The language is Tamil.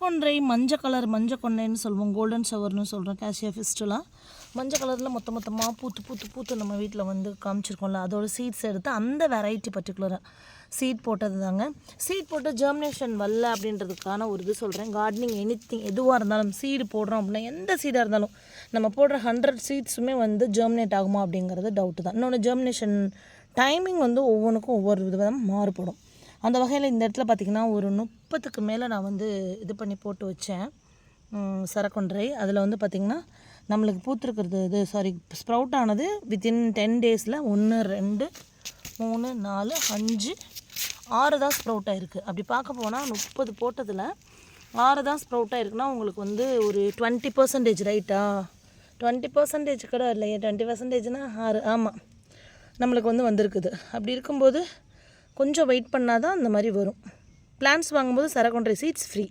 கொன்றை மஞ்சள் கலர் மஞ்சள் கொன்னைன்னு சொல்லுவோம் கோல்டன் ஷவர்னு சொல்கிறோம் கேஷியா ஃபிஸ்டெலாம் மஞ்சள் கலரில் மொத்த மொத்தமாக பூத்து பூத்து பூத்து நம்ம வீட்டில் வந்து காமிச்சிருக்கோம்ல அதோட சீட்ஸ் எடுத்து அந்த வெரைட்டி பர்டிகுலராக சீட் போட்டது தாங்க. சீட் போட்டு ஜெர்மினேஷன் வரல அப்படின்றதுக்கான ஒரு இது சொல்கிறேன் கார்டனிங் எனி திங் எதுவாக இருந்தாலும் சீடு போடுறோம் அப்படின்னா எந்த சீடாக இருந்தாலும் நம்ம போடுற ஹண்ட்ரட் சீட்ஸுமே வந்து ஜெர்மினேட் ஆகுமா அப்படிங்கிறது டவுட்டு தான். இன்னொன்று ஜெர்மினேஷன் டைமிங் வந்து ஒவ்வொன்றுக்கும் ஒவ்வொரு விதமாக மாறுபடும். அந்த வகையில் இந்த இடத்துல பார்த்திங்கன்னா ஒரு முப்பத்துக்கு மேலே நான் வந்து இது பண்ணி போட்டு வச்சேன். சரக்கொன்றை. அதில் வந்து பார்த்திங்கன்னா நம்மளுக்கு பூத்துருக்கிறது இது சாரி ஸ்ப்ரவுட் ஆனது வித்தின் டென் டேஸில் ஒன்று ரெண்டு மூணு நாலு அஞ்சு ஆறு தான் ஸ்ப்ரவுட் ஆகிருக்கு அப்படி பார்க்க போனால் முப்பது போட்டதில் ஆறு தான் ஸ்ப்ரவுட் ஆகிருக்குன்னா உங்களுக்கு வந்து ஒரு டுவெண்ட்டி பர்சன்டேஜ் ரைட்டா டுவெண்ட்டி பர்சன்டேஜ் கூட இல்லையே டுவெண்ட்டி பர்சன்டேஜ்னால் ஆறு ஆமாம் நம்மளுக்கு வந்து வந்திருக்குது. அப்படி இருக்கும்போது கொஞ்சம் வெயிட் பண்ணால் தான் அந்த மாதிரி வரும். பிளான்ஸ் வாங்கும்போது சரக்கொன்றை சீட்ஸ் ஃப்ரீ